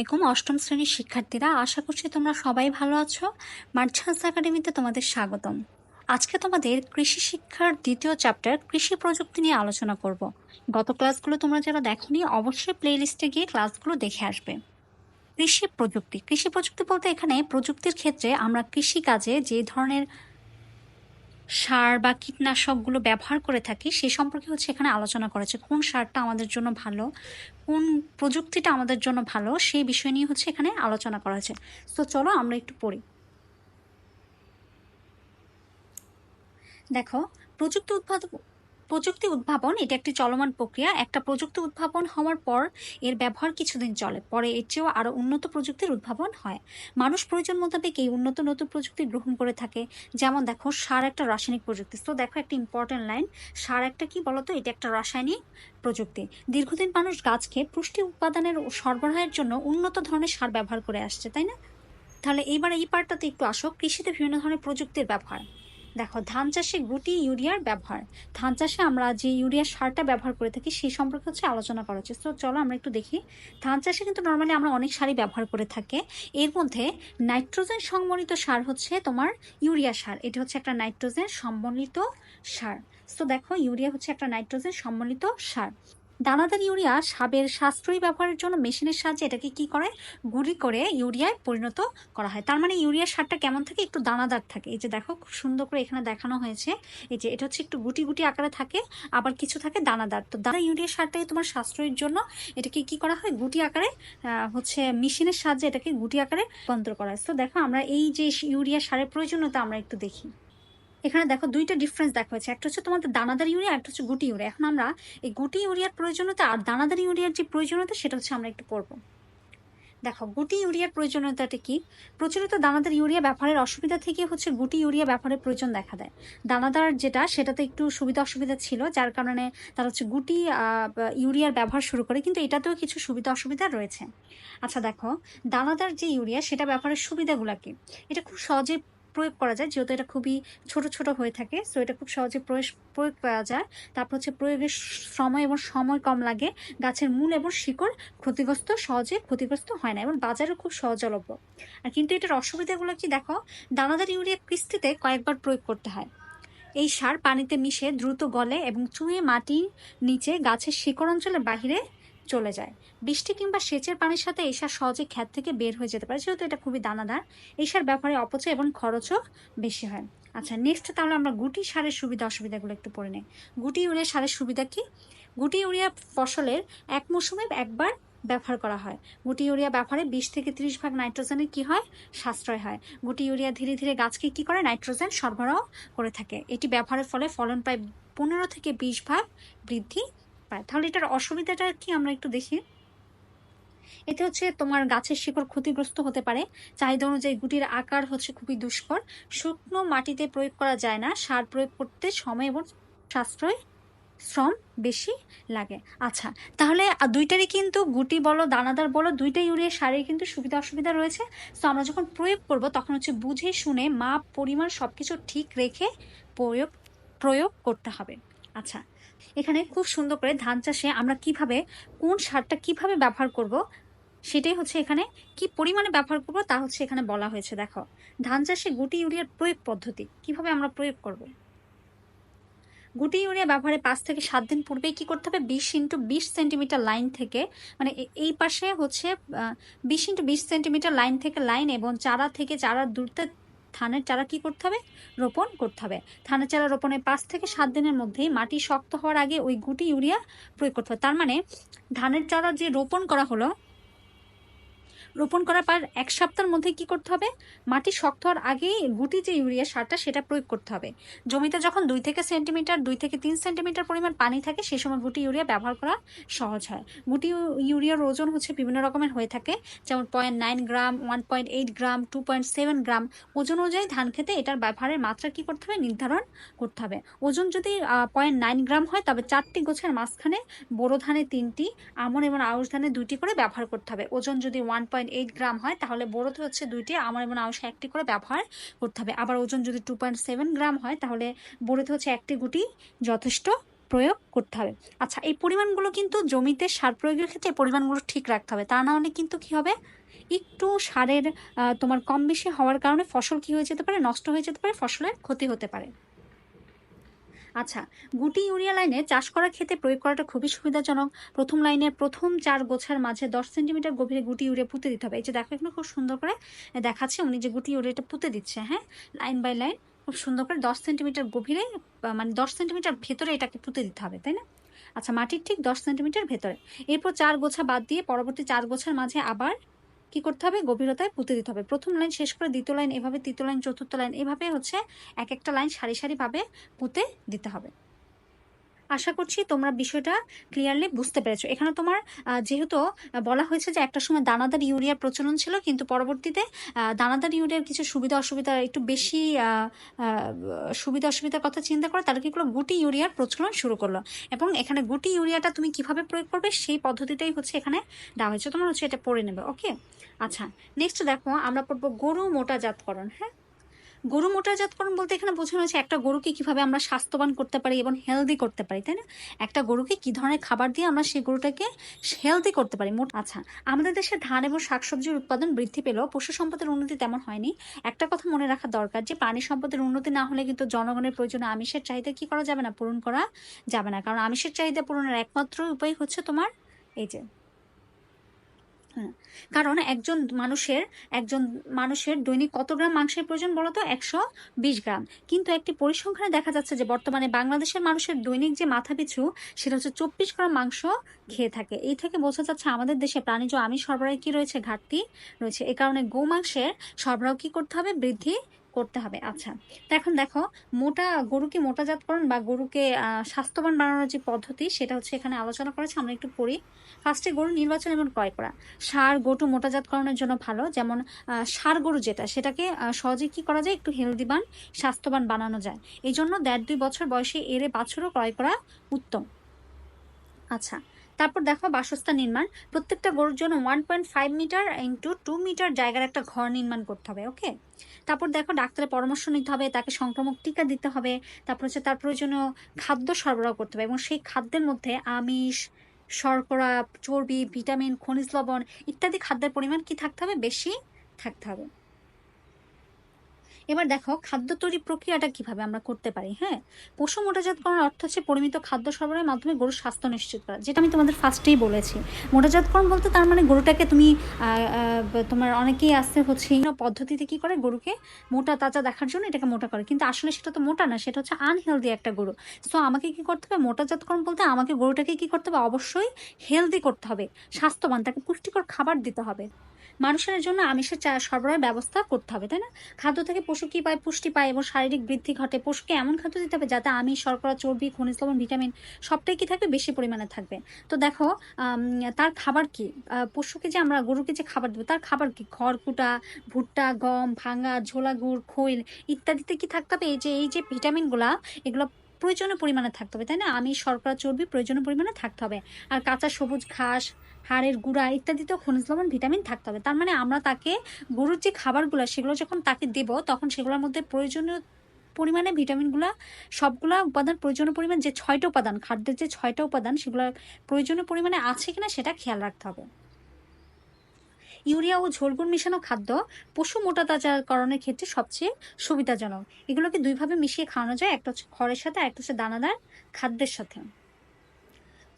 এরকম অষ্টম শ্রেণির শিক্ষার্থীরা, আশা করছি তোমরা সবাই ভালো আছো। মার্চান্স একাডেমিতে তোমাদের স্বাগতম। আজকে তোমাদের কৃষি শিক্ষার দ্বিতীয় চ্যাপ্টার কৃষি প্রযুক্তি নিয়ে আলোচনা করব। গত ক্লাসগুলো তোমরা যারা দেখোনি, অবশ্যই প্লে লিস্টে গিয়ে ক্লাসগুলো দেখে আসবে। কৃষি প্রযুক্তি কৃষি প্রযুক্তি বলতে এখানে প্রযুক্তির ক্ষেত্রে আমরা কৃষিকাজে যে ধরনের সার বা কীটনাশকগুলো ব্যবহার করে থাকি, সে সম্পর্কে হচ্ছে এখানে আলোচনা করেছে। কোন সারটা আমাদের জন্য ভালো কোন প্রযুক্তিটা আমাদের জন্য ভালো সেই বিষয় নিয়ে হচ্ছে এখানে আলোচনা করা হয়েছে। তো চলো আমরা একটু পড়ি। দেখো, প্রযুক্তি উৎপাদন প্রযুক্তি উদ্ভাবন, এটা একটি চলমান প্রক্রিয়া। একটা প্রযুক্তি উদ্ভাবন হওয়ার পর এর ব্যবহার কিছুদিন চলে। পরে এর চেয়েও আরও উন্নত প্রযুক্তির উদ্ভাবন হয়। মানুষ প্রয়োজন মোতাবেক এই উন্নত নতুন প্রযুক্তি গ্রহণ করে থাকে। যেমন দেখো, সার একটা রাসায়নিক প্রযুক্তি। তো দেখো একটা ইম্পর্টেন্ট লাইন সার একটা কি বলতো? এটা একটা রাসায়নিক প্রযুক্তি। দীর্ঘদিন মানুষ গাছকে পুষ্টি উৎপাদনের সরবরাহের জন্য উন্নত ধরনের সার ব্যবহার করে আসছে, তাই না? তাহলে এইবার এই পার্টটাতে একটু আসো। কৃষিতে বিভিন্ন ধরনের প্রযুক্তির ব্যবহার। দেখো, ধান চাষে গুটি ইউরিয়ার ব্যবহার। ধান চাষে আমরা যে ইউরিয়া সারটা ব্যবহার করে থাকি, সেই সম্পর্কে হচ্ছে আলোচনা করা হচ্ছে। তো চলো আমরা একটু দেখি। ধান চাষে কিন্তু নর্মালি আমরা অনেক সারই ব্যবহার করে থাকি। এর মধ্যে নাইট্রোজেন সম্বলিত সার হচ্ছে তোমার ইউরিয়া সার। এটা হচ্ছে একটা নাইট্রোজেন সম্বলিত সার। তো দেখো, ইউরিয়া হচ্ছে একটা নাইট্রোজেন সম্বলিত সার। দানাদার ইউরিয়া সাবের সাশ্রয়ী ব্যবহারের জন্য মেশিনের সাহায্যে এটাকে কি করে? গুঁড়ি করে ইউরিয়ায় পরিণত করা হয়। তার মানে ইউরিয়া সারটা কেমন থাকে? একটু দানাদার থাকে। এই যে দেখো, খুব সুন্দর করে এখানে দেখানো হয়েছে। এই যে এটা হচ্ছে একটু গুটি গুটি আকারে থাকে, আবার কিছু থাকে দানাদার। তো দানা ইউরিয়া সারটাই তোমার সাশ্রয়ের জন্য এটাকে কি করা হয়? গুটি আকারে হচ্ছে মেশিনের সাহায্যে এটাকে গুটি আকারে রূপান্তর করা হয়। তো দেখো, আমরা এই যে ইউরিয়া সারের প্রয়োজনীয়তা আমরা একটু দেখি। এখানে দেখো দুইটা ডিফারেন্স দেখা হয়েছে একটা হচ্ছে তোমাদের দানাদার ইউরিয়া একটা হচ্ছে গুটি ইউরিয়া। এখন আমরা এই গুটি ইউরিয়ার প্রয়োজনীয়তা আর দানাদার ইউরিয়ার যে প্রয়োজনীয়তা, সেটা হচ্ছে আমরা একটু পড়ব। দেখো, গুটি ইউরিয়ার প্রয়োজনীয়তাটা কি? প্রচলিত দানাদার ইউরিয়া ব্যবহারের অসুবিধা থেকে হচ্ছে গুটি ইউরিয়া ব্যবহারের প্রয়োজন দেখা দেয়। দানাদার যেটা, সেটাতে একটু সুবিধা অসুবিধা ছিল, যার কারণে তারা হচ্ছে গুটি ইউরিয়ার ব্যবহার শুরু করে, কিন্তু এটাতেও কিছু সুবিধা অসুবিধা রয়েছে। আচ্ছা দেখো, দানাদার যে ইউরিয়া, সেটা ব্যবহারের সুবিধাগুলো কি? এটা খুব সহজে প্রয়োগ করা যায়, যেহেতু এটা খুবই ছোট ছোট হয়ে থাকে সো এটা খুব সহজে প্রয়োগ প্রয়োগ করা যায়। তারপর হচ্ছে প্রয়োগের সময় এবং সময় কম লাগে, গাছের মূল এবং শিকড় ক্ষতিগ্রস্ত, সহজে ক্ষতিগ্রস্ত হয় না এবং বাজারে খুব সহজলভ্য। আর কিন্তু এটার অসুবিধাগুলো কি দেখো, দানাদার ইউরিয়া কিস্তিতে কয়েকবার প্রয়োগ করতে হয়। এই সার পানিতে মিশে দ্রুত গলে এবং চুয়ে মাটির নিচে গাছের শিকড় অঞ্চলের বাহিরে চলে যায়। বৃষ্টি কিংবা সেচের পানির সাথে এই সার সহজে ক্ষেত থেকে বের হয়ে যেতে পারে, যেহেতু এটা খুবই দানাদার। এই সার ব্যবহারে অপচয় এবং খরচও বেশি হয়। আচ্ছা নেক্সট তাহলে আমরা গুটি সারের সুবিধা অসুবিধাগুলো একটু পড়ে নেই। গুটি ইউরিয়া সারের সুবিধা কি? গুটি ইউরিয়া ফসলের এক মৌসুমে একবার ব্যবহার করা হয়। গুটি ইউরিয়া ব্যবহারে বিশ থেকে ত্রিশ ভাগ নাইট্রোজেনের কি হয়? সাশ্রয় হয়। গুটি ইউরিয়া ধীরে ধীরে গাছকে কি করে? নাইট্রোজেন সরবরাহ করে থাকে। এটি ব্যবহারের ফলে ফলন প্রায় পনেরো থেকে বিশ ভাগ বৃদ্ধি পায়। তাহলে এটার অসুবিধাটা কি আমরা একটু দেখি? এতে হচ্ছে তোমার গাছের শিকড় ক্ষতিগ্রস্ত হতে পারে। চাহিদা অনুযায়ী গুটির আকার হচ্ছে খুবই দুষ্কর। শুকনো মাটিতে প্রয়োগ করা যায় না। সার প্রয়োগ করতে সময় এবং সাশ্রয় শ্রম বেশি লাগে। আচ্ছা তাহলে দুইটারই কিন্তু গুটি বলো, দানাদার বলো দুইটা ইউরিয়া সারের কিন্তু সুবিধা অসুবিধা রয়েছে। তো আমরা যখন প্রয়োগ করব, তখন হচ্ছে বুঝে শুনে, মাপ, পরিমাণ সব কিছু ঠিক রেখে প্রয়োগ প্রয়োগ করতে হবে। আচ্ছা এখানে খুব সুন্দর করে ধান চাষে আমরা কীভাবে, কোন সারটা কীভাবে ব্যবহার করব, সেটাই হচ্ছে এখানে কি পরিমাণে ব্যবহার করব তা হচ্ছে এখানে বলা হয়েছে, দেখো। ধান চাষে গুটি ইউরিয়ার প্রয়োগ পদ্ধতি, কীভাবে আমরা প্রয়োগ করব? গুটি ইউরিয়া ব্যবহারে পাঁচ থেকে সাত দিন পূর্বেই কি করতে হবে? বিশ ইন্টু বিশ সেন্টিমিটার লাইন থেকে মানে এই পাশে হচ্ছে বিশ ইন্টু বিশ সেন্টিমিটার লাইন থেকে লাইন এবং চারা থেকে চারার দূরত্বে ধানের চারা কি করতে হবে? রোপণ করতে হবে। ধানের চারা রোপণের পাঁচ থেকে সাত দিনের মধ্যেই মাটি শক্ত হওয়ার আগে ওই গুটি ইউরিয়া প্রয়োগ করতে হবে। তার মানে ধানের চারা যে রোপণ করা হলো রোপণ করার পর এক সপ্তাহের মধ্যে কি করতে হবে? মাটি শক্ত হওয়ার আগেই গুটি যে ইউরিয়া সারটা সেটা প্রয়োগ করতে হবে। জমিতে যখন দুই থেকে সেন্টিমিটার, দুই থেকে তিন সেন্টিমিটার পরিমাণ পানি থাকে সেই সময় গুটি ইউরিয়া ব্যবহার করা সহজ হয়। গুটি ইউরিয়ার ওজন হচ্ছে বিভিন্ন রকমের হয়ে থাকে। যেমন point nine gram one point eight gram two point seven gram ওজন অনুযায়ী ধান খেতে এটার ব্যবহারের মাত্রা কি করতে হবে? নির্ধারণ করতে হবে। ওজন যদি পয়েন্ট নাইন গ্রাম হয়, তবে চারটি গোছের মাঝখানে বোরো ধানে তিনটি, আমন এবং আউশ ধানে দুইটি করে ব্যবহার করতে হবে। ওজন যদি ওয়ান পয়েন্ট এইট গ্রাম হয়, তাহলে বোরোতে হচ্ছে দুইটি। আমার এবং আউশে একটি করে ব্যবহার করতে হবে। আবার ওজন যদি টু পয়েন্ট সেভেন গ্রাম হয়, তাহলে বোরোতে হচ্ছে একটি গুটি যথেষ্ট প্রয়োগ করতে হবে। আচ্ছা এই পরিমাণগুলো কিন্তু জমিতে সার প্রয়োগের ক্ষেত্রে পরিমাণগুলো ঠিক রাখতে হবে। তা না হলে কিন্তু কী হবে? একটু সারের তোমার কম বেশি হওয়ার কারণে ফসল কী হয়ে যেতে পারে? নষ্ট হয়ে যেতে পারে, ফসলের ক্ষতি হতে পারে। আচ্ছা গুটি ইউরিয়া লাইনে চাষ করার ক্ষেত্রে প্রয়োগ করাটা খুবই সুবিধাজনক। প্রথম লাইনের প্রথম চার গোছার মাঝে দশ সেন্টিমিটার গভীরে গুটি ইউরিয়া পুঁতে দিতে হবে। এই যে দেখো, এখানে খুব সুন্দর করে দেখাচ্ছে উনি যে গুটি ইউরিয়াটা পুঁতে দিচ্ছে হ্যাঁ? লাইন বাই লাইন খুব সুন্দর করে দশ সেন্টিমিটার গভীরে মানে দশ সেন্টিমিটার ভেতরে এটাকে পুঁতে দিতে হবে, তাই না? আচ্ছা মাটির ঠিক দশ সেন্টিমিটার ভেতরে। এরপর চার গোছা বাদ দিয়ে পরবর্তী চার গোছার মাঝে আবার কি করতে হবে? গভীরতায় পুঁতে দিতে হবে। প্রথম লাইন শেষ করে দ্বিতীয় লাইন এভাবে, তৃতীয় লাইন, চতুর্থ লাইন এভাবে হচ্ছে এক একটা লাইন সারি সারিভাবে পুঁতে দিতে হবে। আশা করছি তোমরা বিষয়টা ক্লিয়ারলি বুঝতে পেরেছ। এখানে তোমার যেহেতু বলা হয়েছে যে একটা সময় দানাদার ইউরিয়ার প্রচলন ছিল, কিন্তু পরবর্তীতে দানাদার ইউরিয়ার কিছু সুবিধা অসুবিধা একটু বেশি সুবিধা অসুবিধার কথা চিন্তা করে তারা কি করল গুটি ইউরিয়ার প্রচলন শুরু করল। এবং এখানে গুটি ইউরিয়াটা তুমি কীভাবে প্রয়োগ করবে সেই পদ্ধতিটাই হচ্ছে এখানে দেওয়া হয়েছে। তোমার হচ্ছে এটা পড়ে নেবে ওকে আচ্ছা নেক্সট দেখো আমরা পড়ব গরু মোটাজাতকরণ হ্যাঁ? গরু মোটাজাতকরণ বলতে এখানে বোঝানো হয়েছে একটা গরুকে কীভাবে আমরা স্বাস্থ্যবান করতে পারি এবং হেলদি করতে পারি, তাই না? একটা গরুকে কি ধরনের খাবার দিয়ে আমরা সেই গরুটাকে হেলদি করতে পারি? মোট আচ্ছা আমাদের দেশে ধান এবং শাকসবজির উৎপাদন বৃদ্ধি পেলেও পশু সম্পদের উন্নতি তেমন হয়নি। একটা কথা মনে রাখা দরকার যে, প্রাণী সম্পদের উন্নতি না হলে কিন্তু জনগণের প্রয়োজনে আমিষের চাহিদা কি করা যাবে না? পূরণ করা যাবে না। কারণ আমিষের চাহিদা পূরণের একমাত্র উপায় হচ্ছে তোমার এই যে কারণ একজন মানুষের একজন মানুষের দৈনিক কত গ্রাম মাংসের প্রয়োজন বলতো একশো বিশ গ্রাম। কিন্তু একটি পরিসংখ্যানে দেখা যাচ্ছে যে বর্তমানে বাংলাদেশের মানুষের দৈনিক যে মাথা পিছু সেটা হচ্ছে চব্বিশ গ্রাম মাংস খেয়ে থাকে। এই থেকে বোঝা যাচ্ছে আমাদের দেশে প্রাণীজ আমিষ সরবরাহে কি রয়েছে ঘাটতি রয়েছে। এ কারণে গো মাংসের সরবরাহ কি করতে হবে? বৃদ্ধি করতে হবে। আচ্ছা তো এখন দেখো, মোটা গরুকে মোটাজাতকরণ বা গরুকে স্বাস্থ্যবান বানানোর যে পদ্ধতি, সেটা হচ্ছে এখানে আলোচনা করেছে, আমরা একটু পড়ি। ফার্স্টে গরু নির্বাচন এবং ক্রয় করা। সার, গরু মোটাজাতকরণের জন্য ভালো, যেমন ষাঁড় গরু যেটা, সেটাকে সহজে কি করা যায়? একটু হেলদিবান স্বাস্থ্যবান বানানো যায়। এই জন্য দেড় দুই বছর বয়সে এরে বাছুরও ক্রয় করা উত্তম। আচ্ছা তারপর দেখো বাসস্থান নির্মাণ। প্রত্যেকটা গরুর জন্য one point five metre into two metre জায়গার একটা ঘর নির্মাণ করতে হবে ওকে তারপর দেখো ডাক্তারের পরামর্শ নিতে হবে, তাকে সংক্রামক টিকা দিতে হবে, তারপর হচ্ছে তার প্রয়োজনীয় খাদ্য সরবরাহ করতে হবে এবং সেই খাদ্যের মধ্যে আমিষ, শর্করা, চর্বি, ভিটামিন, খনিজ লবণ ইত্যাদি খাদ্যের পরিমাণ কি থাকতে হবে? বেশি থাকতে হবে। এবার দেখো, খাদ্য তৈরি প্রক্রিয়াটা কীভাবে আমরা করতে পারি হ্যাঁ? পশু মোটাজাতকরণের অর্থ হচ্ছে পরিমিত খাদ্য সরবরাহের মাধ্যমে গরুর স্বাস্থ্য নিশ্চিত করা, যেটা আমি তোমাদের ফার্স্টেই বলেছি। মোটাজাতকরণ বলতে তার মানে গরুটাকে তুমি তোমার অনেকেই আসতে হচ্ছে এই পদ্ধতিতে কি করে গরুকে মোটা, তাজা দেখার জন্য এটাকে মোটা করে। কিন্তু আসলে সেটা তো মোটা না, সেটা হচ্ছে আনহেলদি একটা গরু। সো আমাকে কি করতে হবে? মোটাজাতকরণ বলতে আমাকে গরুটাকে কি করতে হবে? অবশ্যই হেলদি করতে হবে। স্বাস্থ্যবান, তাকে পুষ্টিকর খাবার দিতে হবে। মানুষের জন্য আমিষের সরবরাহের ব্যবস্থা করতে হবে, তাই না? খাদ্য থেকে পশু কি পায়, পুষ্টি পায় এবং শারীরিক বৃদ্ধি ঘটে, পশুকে এমন খাদ্য দিতে হবে যাতে আমিষ, শর্করা, চর্বি, খনিজ লবণ, ভিটামিন সবটাই কি থাকবে? বেশি পরিমাণে থাকবে। তো দেখো তার খাবার কি? পশুকে যে আমরা, গরুকে যে খাবার দেবো, তার খাবার কি? খড়কুটা, ভুট্টা, গম ভাঙা ঝোলা গুড় খৈল ইত্যাদিতে কি থাকতে হবে? এই যে এই যে ভিটামিনগুলা, এগুলো প্রয়োজনীয় পরিমাণে থাকতে হবে, তাই না? আমি শর্করা, চর্বি প্রয়োজনীয় পরিমাণে থাকতে হবে। আর কাঁচা, সবুজ ঘাস, হাড়ের গুঁড়া ইত্যাদিতেও খনিজ লবণ, ভিটামিন থাকতে হবে। তার মানে আমরা তাকে, গরুর যে খাবারগুলো, সেগুলো যখন তাকে দেব, তখন সেগুলোর মধ্যে প্রয়োজনীয় পরিমাণে ভিটামিনগুলো, সবগুলা উপাদান, প্রয়োজনীয় পরিমাণ যে ছয়টা উপাদান, খাদ্যের যে ছয়টা উপাদান, সেগুলো প্রয়োজনীয় পরিমাণে আছে কিনা সেটা খেয়াল রাখতে হবে। ইউরিয়া ও ঝোলগুন মিশানো খাদ্য পশু মোটা তাজাকরণের ক্ষেত্রে সবচেয়ে সুবিধাজনক। এগুলোকে দুইভাবে মিশিয়ে খাওয়ানো যায়, একটা হচ্ছে খড়ের সাথে আর একটা হচ্ছে দানাদার খাদ্যের সাথে।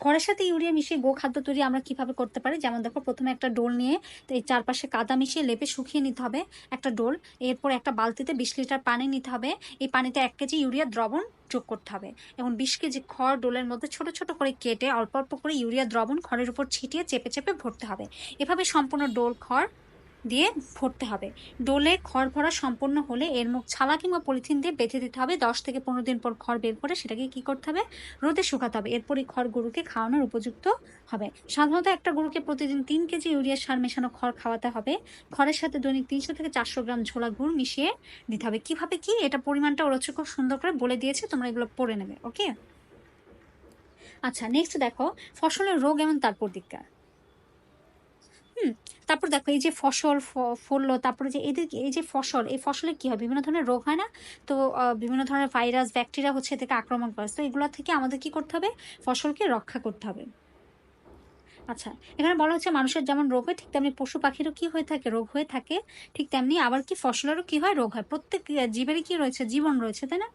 খড়ের সাথে ইউরিয়া মিশিয়ে গো খাদ্য তৈরি আমরা কীভাবে করতে পারি? যেমন দেখো, প্রথমে একটা ডোল নিয়ে তো এই চারপাশে কাদা মিশিয়ে লেপে শুকিয়ে নিতে হবে একটা ডোল। এরপর একটা বালতিতে বিশ লিটার পানি নিতে হবে। এই পানিতে এক কেজি ইউরিয়া দ্রবণ যোগ করতে হবে। এবং বিশ কেজি খড় ডোলের মধ্যে ছোট ছোট করে কেটে অল্প অল্প করে ইউরিয়া দ্রবণ খড়ের উপর ছিটিয়ে চেপে চেপে ভরতে হবে। এভাবে সম্পূর্ণ ডোল, খড় দিয়ে ভরতে হবে। ডোলে খড় ভরা সম্পূর্ণ হলে এর মুখ ছালা কিংবা পলিথিন দিয়ে বেঁধে দিতে হবে। দশ থেকে পনেরো দিন পর খড় বের করে সেটাকে কি করতে হবে? রোদে শুকাতে হবে। এরপরই খড় গরুকে খাওয়ানোর উপযুক্ত হবে। সাধারণত একটা গরুকে প্রতিদিন তিন কেজি ইউরিয়া সার মেশানো খড় খাওয়াতে হবে। খড়ের সাথে দৈনিক তিনশো থেকে চারশো গ্রাম ঝোলা গুড় মিশিয়ে দিতে হবে। কীভাবে কি? এটা পরিমাণটা ওরা খুব সুন্দর করে বলে দিয়েছে। তোমরা এগুলো পড়ে নেবে, ওকে? আচ্ছা নেক্সট দেখো, ফসলের রোগ এবং তার প্রতিকার। হুম তারপর দেখো এই যে ফসল ফললো, তারপরে যে এদের এই যে ফসল, এই ফসলে কি হয়? বিভিন্ন ধরনের রোগ হয় না? তো বিভিন্ন ধরনের ভাইরাস, ব্যাকটেরিয়া হচ্ছে থেকে আক্রমণ করে। তো এগুলো থেকে আমাদের কি করতে হবে? ফসলকে রক্ষা করতে হবে। আচ্ছা এখানে বলা হচ্ছে মানুষের যেমন রোগ হয়, ঠিক তেমনি পশু পাখিরও কি হয়ে থাকে, রোগ হয়ে থাকে, ঠিক তেমনি আবার কি ফসলেরও কি হয়, রোগ হয়। প্রত্যেক জীবেরই কি রয়েছে? জীবন রয়েছে, তাই না?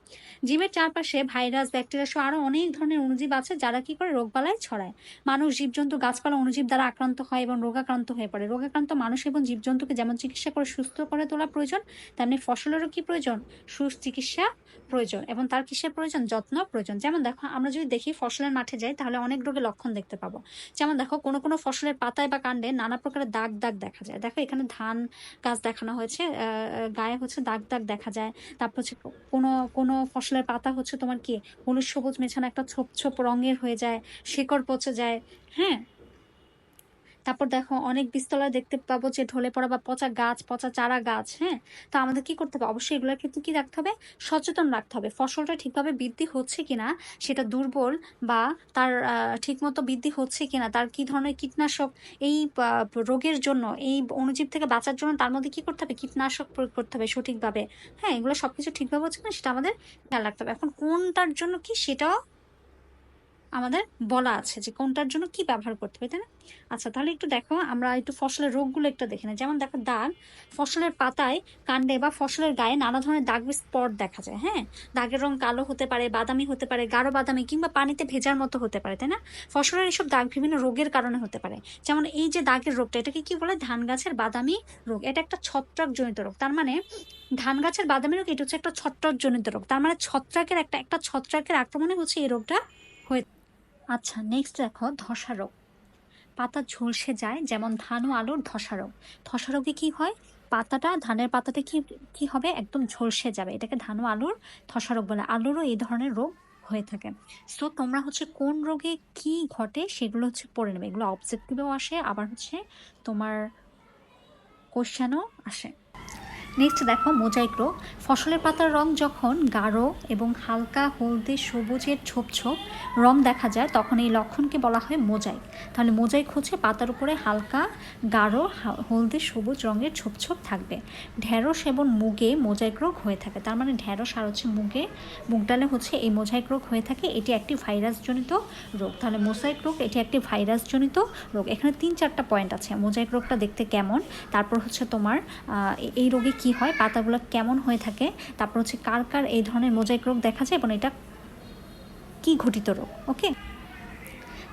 জীবের চারপাশে ভাইরাস, ব্যাকটেরিয়া সহ আরও অনেক ধরনের অণুজীব আছে, যারা কি করে রোগবালাই ছড়ায়। মানুষ জীবজন্তু, গাছপালা, অণুজীব দ্বারা আক্রান্ত হয় এবং রোগাক্রান্ত হয়ে পড়ে। রোগাক্রান্ত মানুষ এবং জীবজন্তুকে যেমন চিকিৎসা করে সুস্থ করে তোলা প্রয়োজন, তেমনি ফসলেরও কি প্রয়োজন? সুচিকিৎসা প্রয়োজন এবং তার কিসের প্রয়োজন? যত্ন প্রয়োজন। যেমন দেখো, আমরা যদি দেখি ফসলের মাঠে যাই, তাহলে অনেক রোগের লক্ষণ দেখতে পাবো। যেমন দেখো কোনো কোনো ফসলের পাতায় বা কাণ্ডে নানা প্রকারের দাগ দাগ দেখা যায়। দেখো, এখানে ধান গাছ দেখানো হয়েছে গায়ে হচ্ছে দাগ দাগ দেখা যায়। তারপর হচ্ছে কোনো কোনো ফসলের পাতা হচ্ছে তোমার কি? হলুদ, সবুজ মেছানো একটা ছোপ ছোপ রঙের হয়ে যায়, শেকড় পচে যায়। হ্যাঁ? তারপর দেখো অনেক বীজতলায় দেখতে পাবো যে ঢলে পড়া বা পচা গাছ, পচা চারা গাছ হ্যাঁ? তো আমাদের কি করতে হবে? অবশ্যই এগুলোর কিন্তু কি রাখতে হবে? সচেতন রাখতে হবে। ফসলটা ঠিকভাবে বৃদ্ধি হচ্ছে কিনা, সেটা দুর্বল বা তার ঠিকমতো বৃদ্ধি হচ্ছে কিনা, তার কি ধরনের কীটনাশক, এই রোগের জন্য, এই অণুজীব থেকে বাঁচার জন্য তার মধ্যে কি করতে হবে? কীটনাশক প্রয়োগ করতে হবে সঠিকভাবে। হ্যাঁ এগুলো সব কিছু ঠিকভাবে হচ্ছে না সেটা আমাদের খেয়াল রাখতে হবে। এখন কোনটার জন্য কি সেটাও আমাদের বলা আছে যে কোনটার জন্য কি ব্যবহার করতে হবে, তাই না? আচ্ছা তাহলে একটু দেখো, আমরা একটু ফসলের রোগগুলো একটু দেখে নিই। যেমন দেখো, দাগ, ফসলের পাতায় কাণ্ডে বা ফসলের গায়ে নানা ধরনের দাগ স্পট দেখা যায় হ্যাঁ? দাগের রং কালো হতে পারে, বাদামি হতে পারে, গাঢ় বাদামি কিংবা পানিতে ভেজার মতো হতে পারে, তাই না? ফসলের এসব দাগ বিভিন্ন রোগের কারণে হতে পারে। যেমন এই যে দাগের রোগটা, এটাকে কি বলে? ধান গাছের বাদামি রোগ। এটা একটা ছত্রাকজনিত রোগ। তার মানে ধান গাছের বাদামি রোগ, এটা হচ্ছে একটা ছত্রাকজনিত রোগ। তার মানে ছত্রাকের একটা একটা ছত্রাকের আক্রমণে হচ্ছে এই রোগটা আচ্ছা নেক্সট দেখো ধসা রোগ পাতা ঝলসে যায়, যেমন ধান ও আলুর ধসা রোগ ধসা রোগে কি হয়? পাতাটা, ধানের পাতাতে কি কি হবে? একদম ঝলসে যাবে। এটাকে ধান ও আলুর ধসা রোগ বলে। আলুরও এই ধরনের রোগ হয়ে থাকে। সো তোমরা হচ্ছে কোন রোগে কি ঘটে সেগুলো হচ্ছে পড়ে নেবে। এগুলো অবজেক্টিভেও আসে, আবার হচ্ছে তোমার কোশ্চেনও আসে। নেক্সট দেখো মোজাইক রোগ ফসলের পাতার রং যখন গাঢ় এবং হালকা হলদে সবুজের ছোপ ছোপ রং দেখা যায়, তখন এই লক্ষণকে বলা হয় মোজাইক তাহলে মোজাইক হচ্ছে পাতার উপরে হালকা, গাঢ় হলদে সবুজ রঙের ছোপ ছোপ থাকবে। ঢেঁড়স এবং মুগে মোজাইক রোগ হয়ে থাকে। তার মানে ঢেঁড়স আর হচ্ছে মুগে, মুগ ডালে হচ্ছে এই মোজাইক রোগ হয়ে থাকে। এটি একটি ভাইরাসজনিত রোগ। তাহলে মোজাইক রোগ এটি একটি ভাইরাসজনিত রোগ। এখানে তিন চারটা পয়েন্ট আছে। মোজাইক রোগটা দেখতে কেমন? তারপর হচ্ছে তোমার এই রোগে কি হয়, পাতাগুলো কেমন হয়ে থাকে, তারপর হচ্ছে কার কার এই ধরনের মোজাইক রোগ দেখা যায় এবং এটা কি ঘটিত রোগ ওকে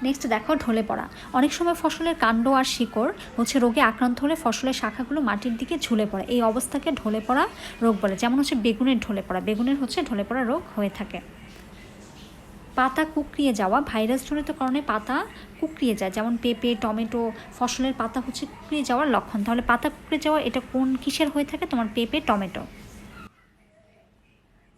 নেক্সট দেখো ঢলে পড়া। অনেক সময় ফসলের কাণ্ড আর শিকড় হচ্ছে রোগে আক্রান্ত হলে ফসলের শাখাগুলো মাটির দিকে ঝুলে পড়ে। এই অবস্থাকে ঢলে পড়া রোগ বলে, যেমন হচ্ছে বেগুনের ঢলে পড়া। বেগুনের হচ্ছে ঢলে পড়া রোগ হয়ে থাকে। পাতা কুকড়িয়ে যাওয়া, ভাইরাসজনিত কারণে পাতা কুকড়িয়ে যায়। যেমন পেঁপে, টমেটো, ফসলের পাতা হচ্ছে কুকড়িয়ে যাওয়ার লক্ষণ। তাহলে পাতা কুকড়ে যাওয়া, এটা কোন কিসের হয়ে থাকে? তোমার পেঁপে, টমেটো।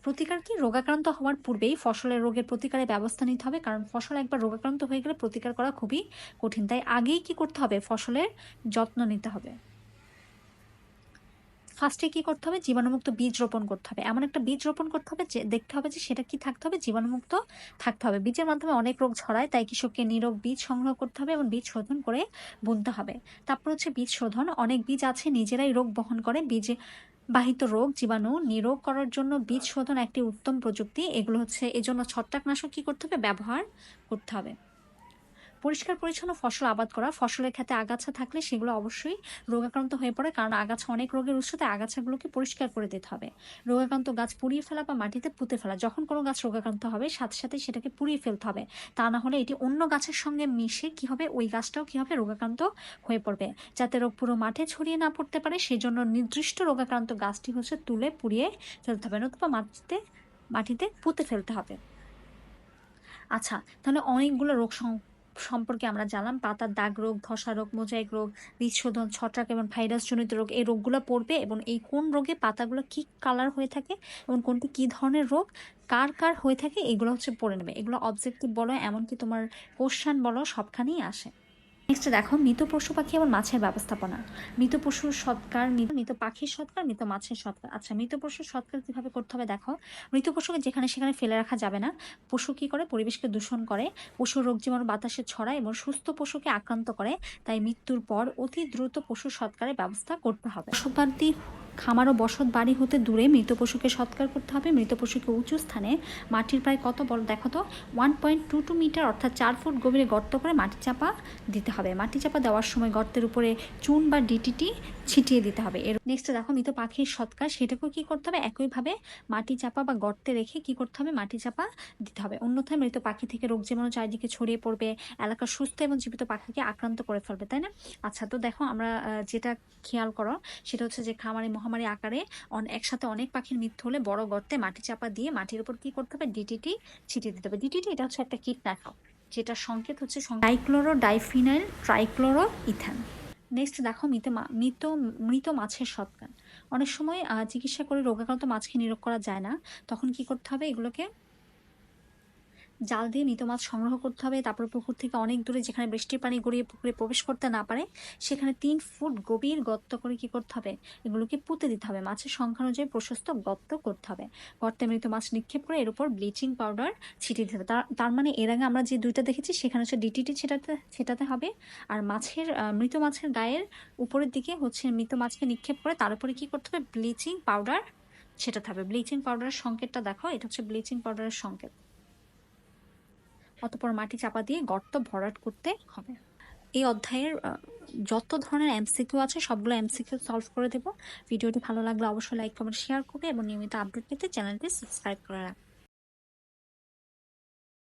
প্রতিকার কি? রোগাক্রান্ত হওয়ার পূর্বেই ফসলের রোগের প্রতিকারের ব্যবস্থা নিতে হবে, কারণ ফসল একবার রোগাক্রান্ত হয়ে গেলে প্রতিকার করা খুবই কঠিন। তাই আগেই কি করতে হবে? ফসলের যত্ন নিতে হবে। ফার্স্টে কি করতে হবে? জীবাণুমুক্ত বীজ রোপণ করতে হবে। এমন একটা বীজ রোপণ করতে হবে যে, দেখতে হবে যে, সেটা কি থাকতে হবে? জীবাণুমুক্ত থাকতে হবে। বীজের মাধ্যমে অনেক রোগ ছড়ায়, তাই কৃষককে নিরোগ বীজ সংগ্রহ করতে হবে এবং বীজ শোধন করে বুনতে হবে। তারপর হচ্ছে বীজ শোধন। অনেক বীজ আছে, নিজেরাই রোগ বহন করে। বীজ বাহিত রোগ, জীবাণু নিরোগ করার জন্য বীজ শোধন একটি উত্তম প্রযুক্তি। এগুলো হচ্ছে, এজন্য ছত্রাকনাশক কি করতে হবে? ব্যবহার করতে হবে। পরিষ্কার পরিচ্ছন্ন ফসল আবাদ করা, ফসলের ক্ষেত্রে আগাছা থাকলে সেগুলো অবশ্যই রোগাক্রান্ত হয়ে পড়ে, কারণ আগাছা অনেক রোগের উৎস, তাই আগাছাগুলোকে পরিষ্কার করে দিতে হবে। রোগাক্রান্ত গাছ পুড়িয়ে ফেলা বা মাটিতে পুঁতে ফেলা, যখন কোনো গাছ রোগাক্রান্ত হবে, সাথে সাথে সেটাকে পুড়িয়ে ফেলতে হবে। তা না হলে এটি অন্য গাছের সঙ্গে মিশে কি হবে, ওই গাছটাও কি হবে রোগাক্রান্ত হয়ে পড়বে। যাতে রোগ পুরো মাঠে ছড়িয়ে না পড়তে পারে, সেজন্য নির্দিষ্ট রোগাক্রান্ত গাছটি হচ্ছে তুলে পুড়িয়ে ফেলতে হবে, নতুবা মাটিতে মাটিতে পুঁতে ফেলতে হবে। আচ্ছা তাহলে অনেকগুলো রোগ সম- সম্পর্কে আমরা জানলাম, পাতার দাগ রোগ, ধসা রোগ, মোজাইক রোগ শোধন ছত্রাক এবং ভাইরাসজনিত রোগ, এই রোগগুলো পড়বে এবং এই কোন রোগে পাতাগুলো কি কালার হয়ে থাকে এবং কোনটি কি ধরনের রোগ, কার কার হয়ে থাকে, এগুলো হচ্ছে পড়ে নেবে। এগুলো অবজেক্টিভ বলো, এমনকি তোমার কোশ্চান বলো, সবখানেই আসে। নেক্সট দেখো, মৃত পশু পাখি এবং মাছের ব্যবস্থাপনা। মৃত পশুর সৎকার, মৃত পাখির সৎকার, মৃত মাছের সৎকার। আচ্ছা মৃত পশুর সৎকার কীভাবে করতে হবে দেখো? মৃত পশুকে যেখানে সেখানে ফেলে রাখা যাবে না। পশু কি করে? পরিবেশকে দূষণ করে। পশুর রোগ জীবাণু বাতাসে ছড়ায় এবং সুস্থ পশুকে আক্রান্ত করে। তাই মৃত্যুর পর অতি দ্রুত পশু সৎকারের ব্যবস্থা করতে হবে। বসতবাড়ি খামার ও বসত বাড়ি হতে দূরে মৃত পশুকে সৎকার করতে হবে। মৃত পশুকে উঁচু স্থানে মাটির প্রায় কত বড়? দেখো তো one point two two metre অর্থাৎ চার ফুট গভীরে গর্ত করে মাটি চাপা দিতে হবে মাটি চাপা দেওয়ার সময় গর্তের উপরে চুন বা ডিটিটি ছিটিয়ে দিতে হবে। এর নেক্সট দেখো, মৃত পাখির সৎকার, সেটাকেও কি করতে হবে? একইভাবে মাটি চাপা বা গর্তে রেখে কি করতে হবে? মাটি চাপা দিতে হবে। অন্যথায় মৃত পাখি থেকে রোগ জীবাণু চারিদিকে ছড়িয়ে পড়বে এলাকার সুস্থ এবং জীবিত পাখিকে আক্রান্ত করে ফেলবে, তাই না? আচ্ছা তো দেখো, আমরা যেটা খেয়াল করো, সেটা হচ্ছে যে খামারে মহামারী আকারে একসাথে অনেক পাখির মৃত্যু হলে বড় গর্তে মাটি চাপা দিয়ে মাটির উপর কি করতে হবে? ডিটিটি ছিটিয়ে দিতে হবে। ডিটিটি, এটা হচ্ছে একটা কীটনাশক। যেটা সংকেত হচ্ছে dichloro diphenyl trichloro ethane next দেখো মৃত মৃত মৃত মাছের সৎকার অনেক সময় চিকিৎসা করে রোগাক্রান্ত মাছকে নিরোগ করা যায় না। তখন কি করতে হবে? এগুলোকে জাল দিয়ে মৃত মাছ সংগ্রহ করতে হবে। তারপর পুকুর থেকে অনেক দূরে যেখানে বৃষ্টির পানি গড়িয়ে পুকুরে প্রবেশ করতে না পারে, সেখানে তিন ফুট গভীর গর্ত করে কি করতে হবে? এগুলোকে পুঁতে দিতে হবে। মাছের সংখ্যা অনুযায়ী প্রশস্ত গর্ত করতে হবে। গর্তে মৃত মাছ নিক্ষেপ করে এর উপর ব্লিচিং পাউডার ছিটিয়ে দিতে হবে। তার তার মানে এর আগে আমরা যে দুইটা দেখেছি, সেখানে হচ্ছে ডিটিটি ছেটাতে ছেটাতে হবে। আর মাছের মৃত মাছের গায়ের উপরের দিকে হচ্ছে মৃত মাছকে নিক্ষেপ করে তার উপরে কি করতে হবে? ব্লিচিং পাউডার ছেটাতে হবে। ব্লিচিং পাউডারের সংকেতটা দেখো। এটা হচ্ছে ব্লিচিং পাউডারের সংকেত। অতপর মাটি চাপা দিয়ে গর্ত ভরাট করতে হবে। এই অধ্যায়ের যত ধরনের এমসিকিউ আছে, সবগুলো এমসিকিউ সলভ করে দেবো। ভিডিওটি ভালো লাগলে অবশ্যই লাইক কমেন্ট শেয়ার করবে এবং নিয়মিত আপডেট পেতে চ্যানেলটি সাবস্ক্রাইব করে রাখবে।